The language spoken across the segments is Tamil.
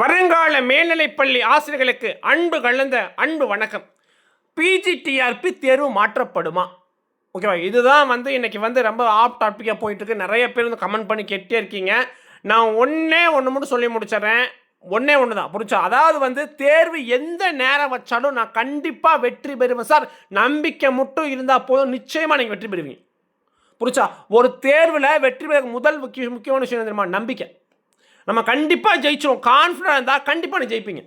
வருங்கால மேல்நிலைப்பள்ளி ஆசிரியர்களுக்கு அன்பு கலந்த அன்பு வணக்கம். பிஜிடிஆர்பி தேர்வு மாற்றப்படுமா? ஓகேவா இதுதான் வந்து இன்றைக்கி வந்து ரொம்ப ஆப் டாப்பிக்காக போயிட்டுருக்கு. நிறைய பேர் வந்து கமெண்ட் பண்ணி கேட்டே இருக்கீங்க. நான் ஒன்றே ஒன்று மட்டும் சொல்லி முடிச்சிடுறேன். ஒன்றே ஒன்று தான் புரிச்சா அதாவது வந்து தேர்வு எந்த நேரம் வச்சாலும் நான் கண்டிப்பாக வெற்றி பெறுவேன் சார். நம்பிக்கை மட்டும் இருந்தால் போதும். நிச்சயமாக நீங்கள் வெற்றி பெறுவீங்க. புரிச்சா ஒரு தேர்வில் வெற்றி பெற முதல் முக்கிய முக்கியமான விஷயம் தெரியுமா? நம்பிக்கை. நம்ம கண்டிப்பாக ஜெயிச்சிடும் கான்ஃபிடென்ட் இருந்தால் கண்டிப்பாக நீ ஜெயிப்பீங்க.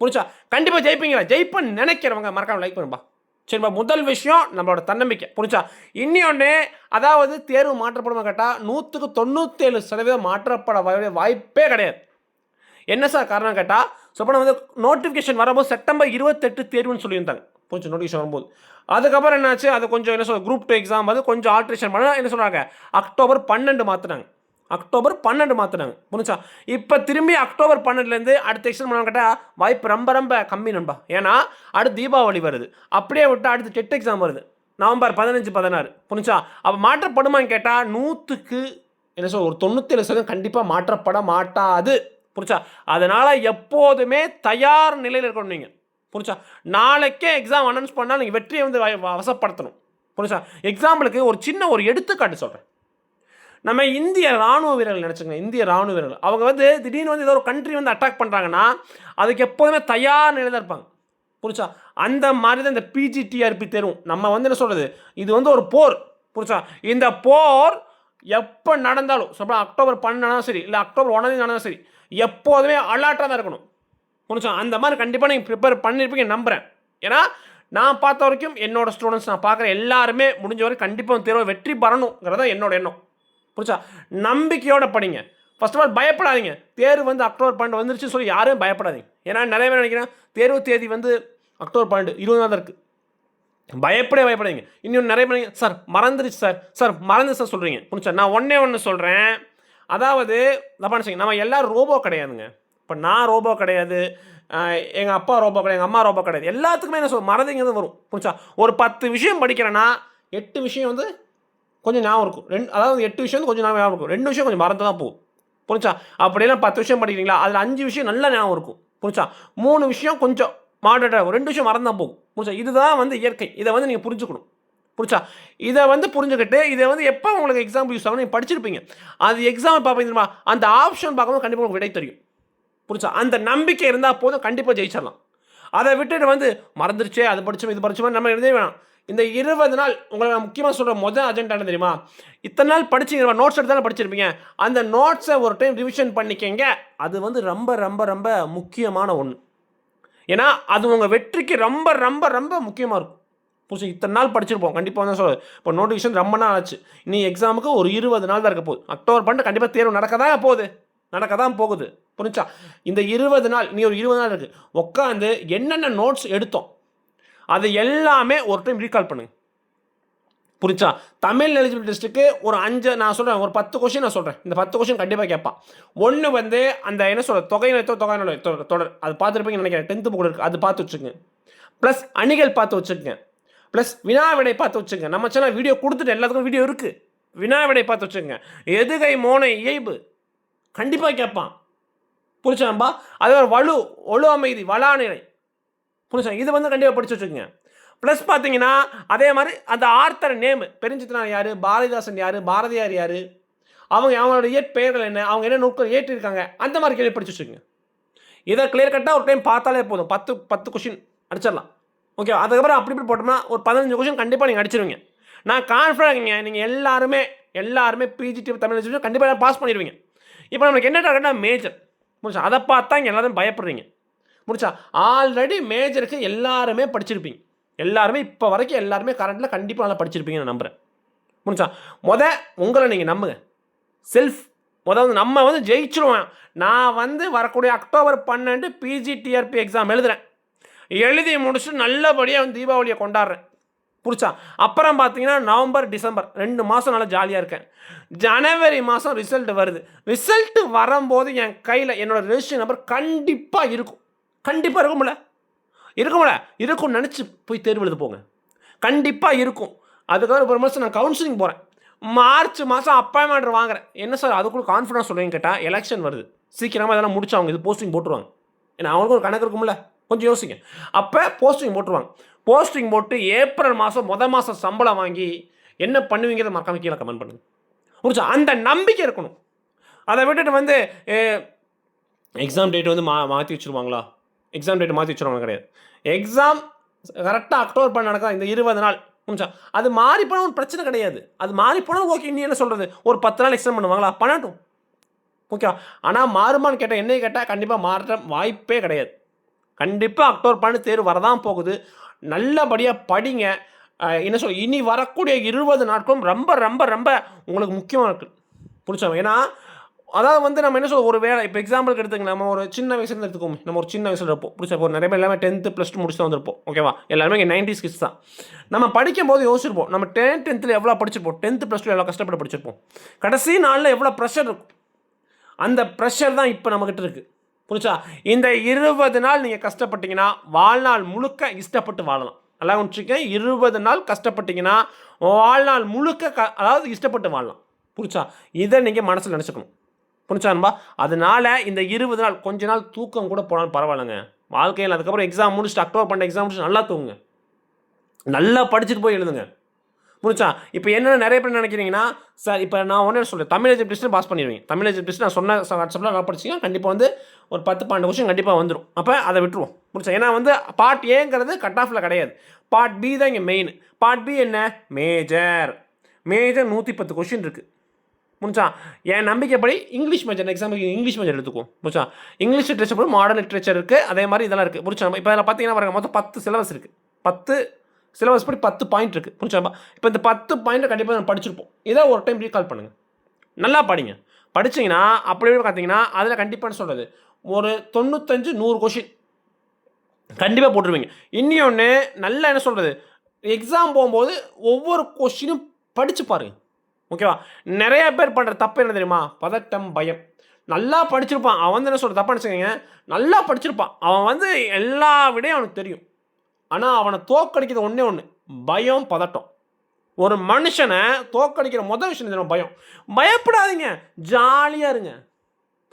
புரிச்சா கண்டிப்பாக ஜெயிப்பீங்களா ஜெயிப்பேன்னு நினைக்கிறவங்க மறக்காம லைக் பண்ணுப்பா. சரிப்பா முதல் விஷயம் நம்மளோட தன்னம்பிக்கை. புரிச்சா இன்னொன்று அதாவது தேர்வு மாற்றப்படுமா கேட்டால் நூற்றுக்கு தொண்ணூற்றேழு சதவீதம் மாற்றப்பட வாய்ப்பே கிடையாது. என்ன சார் காரணம் கேட்டால் சொப்பன வந்து நோட்டிஃபிகேஷன் வரும்போது செப்டம்பர் இருபத்தெட்டு தேர்வுன்னு சொல்லியிருந்தாங்க. கொஞ்சம் நோட்டிஃபிகேஷன் வரும்போது. அதுக்கப்புறம் என்னாச்சு? அது கொஞ்சம் என்ன சொல்ற குரூப் டூ எக்ஸாம் வந்து கொஞ்சம் ஆல்ட்ரேஷன் பண்ணால் என்ன சொல்கிறாங்க அக்டோபர் பன்னெண்டு மாற்றினாங்க அக்டோபர் பன்னெண்டு மாற்றினாங்க புரிஞ்சா இப்போ திரும்பி அக்டோபர் பன்னெண்டுலேருந்து அடுத்த எக்ஸ்டன் பண்ண கேட்டால் வாய்ப்பு ரொம்ப ரொம்ப கம்மி நண்பா. ஏன்னா அடுத்து தீபாவளி வருது. அப்படியே விட்டு அடுத்து டெட் எக்ஸாம் வருது. நவம்பர் பதினஞ்சு பதினாறு. புரிஞ்சா அப்போ மாற்றப்படுமான்னு கேட்டால் நூற்றுக்கு என்ன சொல் ஒரு தொண்ணூத்தேழு சதவீதம் கண்டிப்பாக மாற்றப்பட மாட்டாது. புரிச்சா அதனால் எப்போதுமே தயார் நிலையில் இருக்கணும் நீங்கள் புரிச்சா நாளைக்கே எக்ஸாம் அனௌன்ஸ் பண்ணால் நீங்கள் வெற்றியை வந்து வசப்படுத்தணும். புரிச்சா எக்ஸாம்பிளுக்கு ஒரு சின்ன ஒரு எடுத்துக்காட்டு சொல்கிறேன் நம்ம இந்திய ராணுவ வீரர்கள் நினச்சிக்கோங்க இந்திய ராணுவ வீரர்கள். அவங்க வந்து திடீர்னு வந்து ஏதோ ஒரு கண்ட்ரி வந்து அட்டாக் பண்ணுறாங்கன்னா அதுக்கு எப்போதுமே தயார் நிலையில் தான் இருப்பாங்க. புரிச்சா அந்த மாதிரி தான் இந்த பிஜிடிஆர்பி தேர்வும். நம்ம வந்து என்ன சொல்கிறது இது வந்து ஒரு போர். புரிச்சா இந்த போர் எப்போ நடந்தாலும் சொல்ல அக்டோபர் பன்னெண்டாலும் சரி இல்லை அக்டோபர் ஒன்றாம் நடந்தாலும் சரி எப்போதுமே அலர்ட்டாக தான் இருக்கணும். புரிச்சா அந்த மாதிரி கண்டிப்பாக நீங்கள் ப்ரிப்பேர் பண்ணியிருப்பீங்க நம்புகிறேன் ஏன்னா நான் பார்த்த வரைக்கும் என்னோட ஸ்டூடெண்ட்ஸ் நான் பார்க்குற எல்லாருமே முடிஞ்ச வரைக்கும் கண்டிப்பாக தேர்வை வெற்றி பெறணுங்கிறத என்னோட எண்ணம். புரிச்சா நம்பிக்கையோட படிங்க. ஃபர்ஸ்ட் ஆஃப் ஆல் பயப்படாதீங்க. தேர்வு வந்து அக்டோபர் பன்னெண்டு வந்துருச்சுன்னு சொல்லி யாரும் பயப்படாதீங்க. ஏன்னா நிறைய பேர் நினைக்கிறேன் தேர்வு தேதி வந்து அக்டோபர் பன்னெண்டு இருபதாவது இருக்குது பயப்படவே பயப்படாதீங்க. இன்னும் நிறைய பேர் சார் மறந்துருச்சு சார். சார் மறந்து சார் சொல்கிறீங்க புரிச்சா நான் ஒன்றே ஒன்று சொல்கிறேன் அதாவது தப்பா நினச்சிங்க நம்ம எல்லோரும் ரோபோ கிடையாதுங்க. இப்போ நான் ரோபோ கிடையாது. எங்கள் அப்பா ரோபோ கிடையாது. எங்கள் அம்மா ரோபோ கிடையாது. எல்லாத்துக்குமே என்ன சொல் மறதிங்க வரும். புரிச்சா ஒரு பத்து விஷயம் படிக்கிறேன்னா எட்டு விஷயம் வந்து கொஞ்சம் ஞாபகம் இருக்கும். ரெண்டு அதாவது எட்டு விஷயம் கொஞ்சம் ஞாபகம் இருக்கும். ரெண்டு விஷயம் கொஞ்சம் மறந்து தான் போகும். புரிச்சா அப்படியெல்லாம் பத்து விஷயம் படிக்கிறீங்களா? அதில் அஞ்சு விஷயம் நல்லா ஞாபகம் இருக்கும். புரிச்சா மூணு விஷயம் கொஞ்சம் மாடரேட்டாக இருக்கும். ரெண்டு விஷயம் மறந்து தான் போகும். புரிச்சா இதுதான் வந்து இயற்கை. இதை வந்து நீங்கள் புரிஞ்சுக்கணும். புரிச்சா இதை வந்து புரிஞ்சுக்கிட்டு இதை வந்து எப்போ உங்களுக்கு எக்ஸாம்பிள் யூஸ் ஆகும் நீங்கள் படிச்சிருப்பீங்க. அது எக்ஸாம் பார்ப்பீங்க தெரியுமா? அந்த ஆப்ஷன் பார்க்கும்போது கண்டிப்பாக உங்களுக்கு விடை தெரியும். புரிச்சா அந்த நம்பிக்கை இருந்தால் போதும். கண்டிப்பாக ஜெயிச்சிடலாம். அதை விட்டுட்டு வந்து மறந்துருச்சே அது படிச்சோம் இது படிச்சோம் நம்ம எழுதவே வேணாம். இந்த இருபது நாள் உங்களை நான் முக்கியமாக சொல்கிற முதல் அஜெண்டா என்ன தெரியுமா? இத்தனை நாள் படிச்சீங்க நோட்ஸ் எடுத்து தானே படிச்சிருப்பீங்க. அந்த நோட்ஸை ஒரு டைம் ரிவிஷன் பண்ணிக்கங்க. அது வந்து ரொம்ப ரொம்ப ரொம்ப முக்கியமான ஒன்று ஏன்னா அது உங்கள் வெற்றிக்கு ரொம்ப ரொம்ப ரொம்ப முக்கியமாக இருக்கும். புதுசு இத்தனை நாள் படிச்சிருப்போம். கண்டிப்பாக வந்து சொல்லுது இப்போ நோட்டிஃபிகேஷன் ரொம்ப நாள் ஆச்சு. நீ எக்ஸாமுக்கு ஒரு இருபது நாள் தான் இருக்க போகுது. அக்டோபர் பண்ணிட்டு கண்டிப்பாக தேர்வு நடக்க தான் போகுது? நடக்க தான் போகுது. புரிஞ்சா இந்த இருபது நாள் நீ ஒரு இருபது நாள் இருக்குது உட்காந்து என்னென்ன நோட்ஸ் எடுத்தோம்? அது எல்லாமே ஒரு டைம் ரீகால் பண்ணுங்க. புரிச்சா தமிழ் எலிஜிபிள் டெஸ்ட்டுக்கு ஒரு அஞ்சு நான் சொல்கிறேன் ஒரு பத்து கொஷின் நான் சொல்கிறேன் இந்த பத்து கொஷின் கண்டிப்பாக கேட்பான் ஒன்று வந்து அந்த என்ன சொல்கிற தொகை நிலைத்தோ தொகை நிலை தொடர். அது பார்த்துருப்பீங்கன்னு நினைக்கிறேன். டென்த்து புக் இருக்குது அது பார்த்து வச்சுக்கோங்க. ப்ளஸ் அணிகள் பார்த்து வச்சுக்கோங்க. ப்ளஸ் வினா விடை பார்த்து வச்சுக்கோங்க. நம்ம சேனல் வீடியோ கொடுத்துட்டு எல்லாத்துக்கும் வீடியோ இருக்குது வினா விடை பார்த்து வச்சுக்கோங்க. எதுகை மோனை இயல்பு கண்டிப்பாக கேட்பான். புரிச்சாம்பா அது ஒரு வலு ஒழு அமைதி வளாநிலை புரிஞ்சா இது வந்து கண்டிப்பாக படிச்சு வச்சுக்கோங்க. ப்ளஸ் பார்த்தீங்கன்னா அதே மாதிரி அந்த ஆர்த்தர் நேம் பெருஞ்சித்தனார் யார்? பாரதிதாசன் யார்? பாரதியார் யார்? அவங்க அவங்களோட இயற்பெயர்கள் என்ன? அவங்க என்ன நூட்கள் ஏற்றிருக்காங்க? அந்த மாதிரி கேள்வி படிச்சு வச்சுக்கோங்க. இதை கிளியர் கட்டாக ஒரு டைம் பார்த்தாலே போதும். பத்து பத்து கொஷின் அடிச்சிடலாம். ஓகே அதுக்கப்புறம் அப்படி இப்படி போட்டோம்னா ஒரு பதினஞ்சு கொஷின் கண்டிப்பாக நீங்கள் அடிச்சிருவீங்க. நான் கான்ஃபிடன்ட் நீங்கள் எல்லாருமே எல்லாருமே பிஜிடி தமிழ் கண்டிப்பாக பாஸ் பண்ணிடுவீங்க. இப்போ நம்மளுக்கு என்ன டார்கெட்னா மேஜர் முடிச்சா அதை பார்த்தா இங்கே எல்லாரும் பயப்படுறீங்க. முடிச்சா ஆல்ரெடி மேஜருக்கு எல்லாருமே படிச்சிருப்பீங்க. எல்லாருமே இப்போ வரைக்கும் எல்லாருமே கரண்ட்டில் கண்டிப்பாக நல்லா படிச்சிருப்பீங்கன்னு நான் நம்புகிறேன் முடிச்சா முத உங்களை நீங்கள் நம்புங்க. செல்ஃப் முத வந்து நம்ம வந்து ஜெயிச்சிருவேன் நான் வந்து வரக்கூடிய அக்டோபர் பன்னெண்டு பிஜிடிஆர்பி எக்ஸாம் எழுதுறேன். எழுதி முடிச்சுட்டு நல்லபடியாக வந்து தீபாவளியை கொண்டாடுறேன். புரிச்சா அப்புறம் பார்த்தீங்கன்னா நவம்பர் டிசம்பர். ரெண்டு மாதம் நல்லா ஜாலியாக இருக்கேன். ஜனவரி மாதம் ரிசல்ட் வருது. ரிசல்ட் வரும்போது என் கையில் என்னோடய ரெஜிஸ்ட்ரேஷன் நம்பர் கண்டிப்பாக இருக்கும். கண்டிப்பாக இருக்கும்ல இருக்கும்ல இருக்கும்னு நினச்சி போய் தேர்வு எழுத போங்க. கண்டிப்பாக இருக்கும். அதுக்கப்புறம் ஒரு மாதம் நான் கவுன்சிலிங் போகிறேன் மார்ச் மாதம் அப்பாயின்மெண்ட் வாங்குறேன். என்ன சார் அதுக்குள்ள கான்ஃபிடன்ஸ் சொல்லுவீங்க கேட்டால் எலெக்ஷன் வருது. சீக்கிரமாக இதெல்லாம் முடிச்சு அவங்க இது போஸ்டிங் போட்டுருவாங்க. ஏன்னா அவங்களுக்கும் ஒரு கணக்கு இருக்கும்ல. கொஞ்சம் யோசிங்க. அப்போ போஸ்டிங் போட்டுருவாங்க. போஸ்டிங் போட்டு ஏப்ரல் மாதம் மொதல் மாதம் சம்பளம் வாங்கி என்ன பண்ணுவீங்கிறத மறக்காம கீழே கமெண்ட் பண்ணுங்க. முடிச்சா அந்த நம்பிக்கை இருக்கணும். அதை விட்டுட்டு வந்து எக்ஸாம் டேட் வந்து மா மாற்றி வச்சுருவாங்களா? எக்ஸாம் டேட் மாற்றி வச்சுருவாங்க கிடையாது. எக்ஸாம் கரெக்டாக அக்டோபர் பண்ண நடக்குதா? இந்த இருபது நாள். முடிச்சா அது மாறி போனால் ஒரு பிரச்சனை கிடையாது. அது மாறி போனால் ஓகே நீ என்ன சொல்கிறது ஒரு பத்து நாள் எக்ஸ்டெண்ட் பண்ணுவாங்களா? பண்ணட்டும். ஓகே ஆனால் மாறுமான்னு கேட்டால் என்னைய கேட்டால் கண்டிப்பாக மாற்ற வாய்ப்பே கிடையாது. கண்டிப்பாக அக்டோபர் பண்ணு தேர்வு வரதான் போகுது. நல்லபடியாக படிங்க. என்ன சொல் இனி வரக்கூடிய இருபது நாட்களும் ரொம்ப ரொம்ப ரொம்ப உங்களுக்கு முக்கியமாக இருக்குது புரிச்சோம் ஏன்னா அதாவது வந்து நம்ம என்ன சொல்ல ஒரு வேலை இப்போ எக்ஸாம்பிளுக்கு எடுத்துங்க நம்ம ஒரு சின்ன வயசுலேருந்து எடுத்துக்கோமே நம்ம ஒரு சின்ன வயசில் இருப்போம் புரிச்சா இப்போ நிறைய பேர் எல்லாமே டென்த்து ப்ளஸ் டூ முடிச்சுட்டு வந்திருப்போம் ஓகேவா எல்லாருமே இங்கே நைன்டிஸ் கிட்ஸ் தான். நம்ம படிக்கும் போது யோசிச்சிருப்போம் நம்ம டென்த் டென்த்தில் எவ்வளோ படிச்சிருப்போம்? டென்த்து ப்ளஸ் டூ எவ்வளோ கஷ்டப்பட்டு படிச்சிருப்போம். கடைசி நாளில் எவ்வளோ ப்ரெஷர் இருக்கும்? அந்த ப்ரெஷர் தான் இப்போ நம்மக்கிட்ட இருக்குது புரிச்சா இந்த இருபது நாள் நீங்கள் கஷ்டப்பட்டீங்கன்னா வாழ்நாள் முழுக்க இஷ்டப்பட்டு வாழலாம். நல்லா வச்சுக்க இருபது நாள் கஷ்டப்பட்டீங்கன்னா வாழ்நாள் முழுக்க க அதாவது இஷ்டப்பட்டு வாழலாம். புரிச்சா இதை நீங்கள் மனசில் நினச்சிக்கணும். புரிச்சான்பா அதனால இந்த இருபது நாள் கொஞ்ச நாள் தூக்கம் கூட போனாலும் பரவாயில்லைங்க. வாழ்க்கையில் அதுக்கப்புறம் எக்ஸாம் முடிச்சுட்டு அக்டோபர் பண்ண எக்ஸாம் முடிச்சுட்டு நல்லா தூங்குங்க. நல்லா படிச்சுட்டு போய் எழுதுங்க. முடிச்சா இப்போ என்ன நிறைய பேர் நினைக்கிறீங்கன்னா சார் இப்போ நான் ஒன்றே சொல்கிறேன் தமிழ் எஜுகேஷன் பாஸ் பண்ணிடுவீங்க. தமிழ் எஜுகேஷன் நான் சொன்ன வாட்ஸ்அப்பில் நல்லா படிச்சிங்கன்னா கண்டிப்பாக வந்து ஒரு பத்து பன்னெண்டு கொஸ்டின் கண்டிப்பாக வந்துடும் அப்போ அதை விட்டுருவோம். முடிச்சா ஏன்னா வந்து பார்ட் ஏங்கிறது கட் ஆஃபில் கிடையாது. பார்ட் பி தான் இங்கே மெயின் பார்ட் பி என்ன? மேஜர் மேஜர் நூற்றி பத்து கொஷின் இருக்குது முடிச்சா என் நம்பிக்கைப்படி English major example English major எடுத்துக்கும் முடிச்சா இங்கிலீஷ் லிட்ரேச்சர் போய் மாடர்ன் லிட்ரேச்சர் இருக்குது அதே மாதிரி இதெல்லாம் இருக்குது முடிச்சா இப்போ இதில் பார்த்தீங்கன்னா பாருங்க மொத்தம் பத்து சிலபஸ் இருக்குது பத்து சிலபஸ் படி பத்து பாயிண்ட் இருக்குது புரிஞ்சாப்பா இப்போ இந்த பத்து பாயிண்ட்டை கண்டிப்பாக நம்ம படிச்சிருப்போம். இதை ஒரு டைம் ரீகால் பண்ணுங்கள் நல்லா படிங்க. படிச்சீங்கன்னா அப்படியே பார்த்தீங்கன்னா அதில் கண்டிப்பாக சொல்கிறது ஒரு தொண்ணூத்தஞ்சு நூறு கொஷின் கண்டிப்பாக போட்டுருவீங்க. இன்னொன்று நல்லா என்ன சொல்கிறது எக்ஸாம் போகும்போது ஒவ்வொரு கொஷினும் படித்து பாருங்கள் ஓகேவா? நிறைய பேர் பண்ணுற தப்பு என்ன தெரியுமா? பதட்டம் பயம். நல்லா படிச்சிருப்பான். அவன் வந்து என்ன சொல்கிற தப்பாக நினச்சிக்கோங்க. நல்லா படிச்சிருப்பான். அவன் வந்து எல்லா விடையும் அவனுக்கு தெரியும். ஆனால் அவனை தோக்கடிக்கிறது ஒன்றே ஒன்று பயம் பதட்டம். ஒரு மனுஷனை தோக்கடிக்கிற முதல் விஷயம் என்ன தெரியுமா? பயம். பயப்படாதீங்க. ஜாலியாக இருங்க.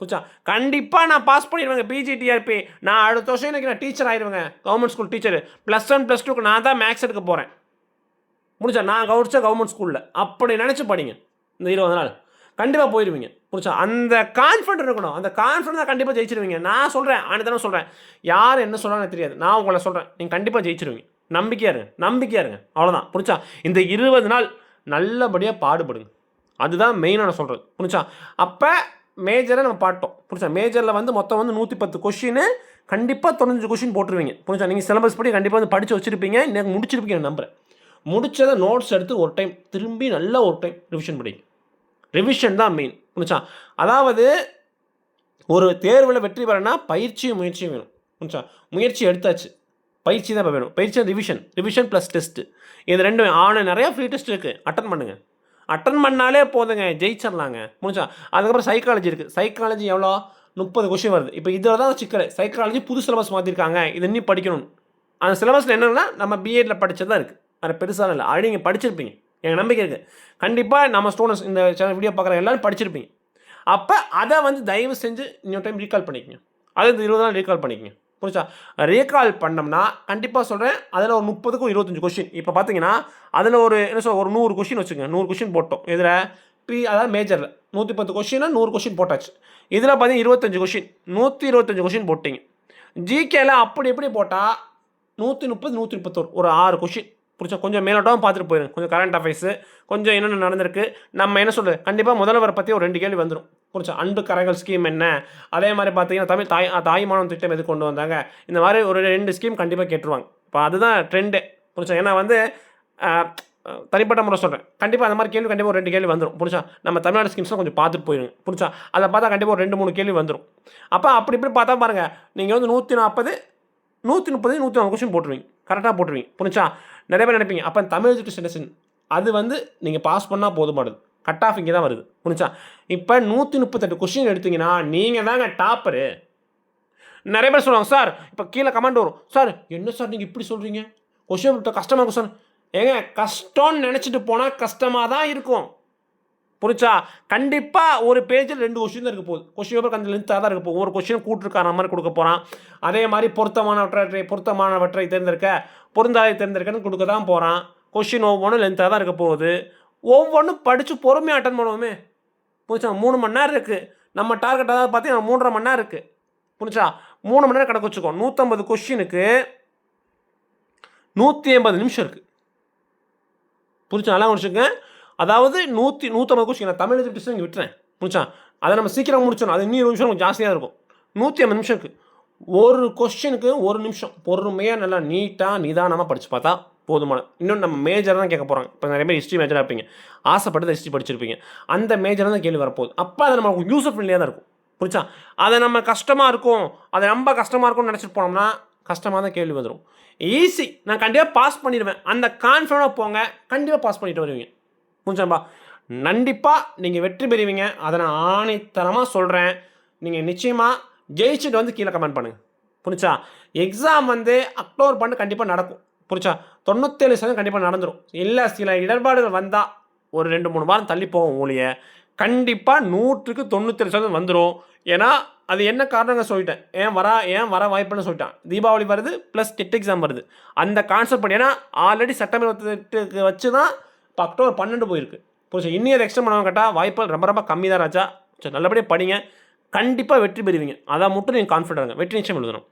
புரிச்சா கண்டிப்பாக நான் பாஸ் பண்ணிடுவேங்க. பிஜிடிஆர்பி நான் அடுத்த வருஷம் எனக்கு நான் teacher ஆயிடுவேங்க government school teacher plus one plus டூக்கு நான் தான் மேக்ஸ் எடுக்க போகிறேன் முடிச்சா நான் கவனிச்ச கவர்மெண்ட் ஸ்கூலில் அப்படி நினச்சி படிங்க. இந்த இருபது நாள். கண்டிப்பாக போயிடுவீங்க புரிச்சா அந்த கான்ஃபிடன்ட் இருக்கணும். அந்த கான்ஃபிடென்ட் தான் கண்டிப்பாக ஜெயிச்சிருவீங்க. நான் சொல்கிறேன் ஆனதானே சொல்கிறேன் யார் என்ன சொல்கிறாங்க தெரியாது. நான் உங்களை சொல்கிறேன் நீங்கள் கண்டிப்பாக ஜெயிச்சிருவீங்க. நம்பிக்கையாக இருங்க. நம்பிக்கையாக இருங்க. அவ்வளோதான் புரிச்சா இந்த இருபது நாள் நல்லபடியாக பாடுபடுங்க. அதுதான் மெயினாக நான் சொல்கிறது புரிச்சா அப்போ மேஜரை நம்ம பாட்டோம். புரிச்சா மேஜரில் வந்து மொத்தம் வந்து நூற்றி பத்து கொஷின் கண்டிப்பாக தொண்ணூறு கொஷின் போட்டுருவீங்க. புரிச்சா நீங்கள் சிலபஸ் படி கண்டிப்பாக வந்து படித்து வச்சுருப்பீங்க. இன்னும் முடிச்சிருப்பீங்க. நம்புகிறேன் முடித்ததை நோட்ஸ் எடுத்து ஒரு டைம் திரும்பி நல்லா ஒரு டைம் ரிவிஷன் படிங்க ரிவிஷன் தான் மெயின் புரிச்சா அதாவது ஒரு தேர்வில் வெற்றி பெறனா பயிற்சியும் முயற்சியும் வேணும். புரிச்சா முயற்சி எடுத்தாச்சு. பயிற்சி தான் இப்போ வேணும். பயிற்சி ரிவிஷன் ரிவிஷன் ப்ளஸ் டெஸ்ட்டு இது ரெண்டும். ஆன நிறையா ஃப்ரீ டெஸ்ட் இருக்குது அட்டன் பண்ணுங்கள் அட்டன் பண்ணாலே போதுங்க. ஜெயிச்சிடலாங்க முடிச்சா அதுக்கப்புறம் சைக்காலஜி இருக்குது சைக்காலஜி எவ்வளோ? முப்பது கொஷின் வருது. இப்போ இதில் தான் சிக்கல். சைக்காலஜி புது சிலபஸ் மாற்றிருக்காங்க இது இன்னும் படிக்கணும். அந்த சிலபஸில் என்னென்னா நம்ம பிஎட்டில் படித்தது தான் இருக்குது அது பெருசாக இல்லை. ஆல்ரெடி நீங்கள் படிச்சிருப்பீங்க. எனக்கு நம்பிக்கை இருக்குது கண்டிப்பாக நம்ம ஸ்டூடெண்ட்ஸ் இந்த சேனல் வீடியோ பார்க்குற எல்லாரும் படிச்சிருப்பீங்க. அப்போ அதை வந்து தயவு செஞ்சு இன்னொரு டைம் ரீகால் பண்ணிக்கங்க. அது இந்த இருபது நாள் ரீகால் பண்ணிக்கங்க. புரிச்சா ரீகால் பண்ணோம்னா கண்டிப்பாக சொல்கிறேன் அதில் ஒரு முப்பதுக்கும் இருபத்தஞ்சு கொஷின் இப்போ பார்த்தீங்கன்னா அதில் ஒரு என்ன சொல் ஒரு நூறு கொஷின் வச்சுக்கோங்க நூறு கொஷின் போட்டோம். இதில் பி அதாவது மேஜரில் நூற்றி பத்து கொஷினா நூறு கொஷின் போட்டாச்சு. இதில் பார்த்தீங்கன்னா இருபத்தஞ்சு கொஷின் நூற்றி இருபத்தஞ்சு கொஷின் போட்டிங்க. ஜிகேல அப்படி எப்படி போட்டால் நூற்றி முப்பது நூற்றி முப்பத்தோரு. ஒரு ஆறு கொஷின் புரிச்சா கொஞ்சம் மேலோட்டமாக பார்த்துட்டு போயிருங்க கொஞ்சம் கரண்ட் அஃபேர்ஸு கொஞ்சம் என்னென்ன நடந்திருக்கு நம்ம என்ன சொல்கிறது கண்டிப்பாக முதல்வரை பற்றி ஒரு ரெண்டு கேள்வி வந்துடும் புரிச்சா அன்பு கரங்கள் ஸ்கீம் என்ன? அதே மாதிரி பார்த்தீங்கன்னா தமிழ் தாய் தாய்மானம் திட்டம் எது கொண்டு வந்தாங்க? இந்த மாதிரி ஒரு ரெண்டு ஸ்கீம் கண்டிப்பாக கேட்டுருவாங்க. இப்போ அதுதான் ட்ரெண்டு புரிச்சா ஏன்னா வந்து தனிப்பட்ட முறை சொல்கிறேன் கண்டிப்பாக அந்த மாதிரி கேள்வி கண்டிப்பாக ஒரு ரெண்டு கேள்வி வந்துடும் புரிச்சா நம்ம தமிழ்நாடு ஸ்கீம்ஸ்லாம் கொஞ்சம் பார்த்துட்டு போயிருங்க. புரிச்சா அதை பார்த்தா கண்டிப்பாக ஒரு ரெண்டு மூணு கேள்வி வந்துடும் அப்போ அப்படி இப்படி பார்த்தா பாருங்கள் நீங்கள் வந்து நூற்றி நாற்பது நூற்றி முப்பது நூற்றி நாலு கொஸ்டின் போட்டுருவீங்க. கரெக்டாக போட்டுருவீங்க. புரிஞ்சா நிறைய பேர் நினைப்பீங்க அப்போ தமிழ் எஜுகேஷன் அது வந்து நீங்கள் பாஸ் பண்ணால் போதுமானது. கட் ஆஃப் இங்கே தான் வருது. புரிஞ்சா இப்போ நூற்றி முப்பத்தெட்டு கொஷின் எடுத்தீங்கன்னா நீங்கள் தாங்க டாப்பரு நிறைய பேர் சொல்லுவாங்க சார் இப்போ கீழே கமெண்ட் வரும். சார் என்ன சார் நீங்கள் இப்படி சொல்கிறீங்க கொஷின் கஷ்டமாக இருக்கும் சார். ஏங்க கஷ்டம்னு நினச்சிட்டு போனால் கஷ்டமாக தான் இருக்கும். புரிச்சா கண்டிப்பாக ஒரு பேஜில் ரெண்டு கொஷின் தான் இருக்க போகுது. கொஷின் பேப்பர் கொஞ்சம் லென்த்தாக தான் இருக்க போகுது. ஒரு கொஸ்டின் கூட்டிருக்கான மாதிரி கொடுக்க போகிறான் அதே மாதிரி பொருத்தமானவற்றை பொருத்தமானவற்றை தேர்ந்தெடுக்க பொருந்தாதை தேர்ந்தெடுக்கன்னு கொடுக்க தான் போகிறான் கொஷின் ஒவ்வொன்றும் லென்த்தாக தான் இருக்க போகுது. ஒவ்வொன்றும் படித்து பொறுமையாக அட்டன் பண்ணுவோமே புரிச்சா மூணு மணி நேரம் இருக்குது நம்ம டார்கெட் அதாவது பார்த்தீங்கன்னா மூன்றரை மணி நேரம் இருக்குது புரிச்சா மூணு மணி நேரம் கணக்கு வச்சுக்கோ. நூற்றம்பது கொஷினுக்கு நூற்றி ஐம்பது நிமிஷம் இருக்குது புரிச்சா நல்லா முடிச்சுக்கேன் அதாவது நூற்றி நூற்றம்பது கொஸ்டின் நான் தமிழ் டிஸ்ட் இங்கே விட்டுறேன். முடிச்சா அதை நம்ம சீக்கிரம் முடிச்சிடணும். அது இன்னும் நிமிஷம் கொஞ்சம் ஜாஸ்தியாக இருக்கும். நூற்றி ஐம்பது நிமிஷம் இருக்குது ஒரு கொஸ்டினுக்கு ஒரு நிமிஷம். பொறுமையாக நல்லா நீட்டாக நிதானமாக படித்து பார்த்தா போதுமான. இன்னும் நம்ம மேஜர் தான் கேட்க போகிறாங்க இப்போ நிறைய பேர் ஹிஸ்ட்ரி மேஜராக இருப்பீங்க. ஆசைப்பட்டு ஹிஸ்ட்ரி படிச்சிருப்பீங்க. அந்த மேஜர் தான் கேள்வி வரப்போகுது. அப்போ அது நம்ம யூசர் ஃப்ரெண்ட்லியாக தான் இருக்கும். புரிச்சா அதை நம்ம கஷ்டமாக இருக்கும். அதை ரொம்ப கஷ்டமாக இருக்கும்னு நினச்சிட்டு போனோம்னா கஷ்டமாக தான் கேள்வி வந்துடும் ஈஸி நான் கண்டிப்பாக பாஸ் பண்ணிடுவேன். அந்த கான்ஃபிடண்டாக போங்க. கண்டிப்பாக பாஸ் பண்ணிட்டு வருவீங்க. புரிஞ்சாம்பா கண்டிப்பாக நீங்கள் வெற்றி பெறுவீங்க. அதை நான் ஆணைத்தனமாக சொல்கிறேன் நீங்கள் நிச்சயமாக ஜெயிச்சுட்டு வந்து கீழே கமெண்ட் பண்ணுங்கள் புரிச்சா எக்ஸாம் வந்து அக்டோபர் பண்ணு கண்டிப்பாக நடக்கும். புரிச்சா தொண்ணூத்தேழு சதவீதம் கண்டிப்பாக நடந்துடும் இல்லை சில இடர்பாடுகள் வந்தால் ஒரு ரெண்டு மூணு வாரம் தள்ளி போகும் ஊழிய கண்டிப்பாக நூற்றுக்கு தொண்ணூத்தேழு சதவீதம் வந்துடும் ஏன்னா அது என்ன காரணங்க சொல்லிட்டேன். ஏன் வரா ஏன் வர வாய்ப்புன்னு சொல்லிட்டான். தீபாவளி வருது ப்ளஸ் டெட் எக்ஸாம் வருது. அந்த கான்செப்ட் பண்ணி ஏன்னா ஆல்ரெடி செப்டம்பர் இருபத்தெட்டுக்கு வச்சு தான் இப்போ அக்டோபர் பன்னெண்டு போயிருக்கு. புரிச்சா இன்னும் அதை எக்ஸ்டெண்ட் பண்ண கேட்டால் வாய்ப்புகள் ரொம்ப ரொம்ப கம்மி தான் ராஜா. சரி நல்லபடியாக படிங்க. கண்டிப்பாக வெற்றி பெறுவீங்க. அதை மட்டும் நீங்கள் கான்ஃபிடென்ட் வெற்றி நிச்சயம் எழுதணும்.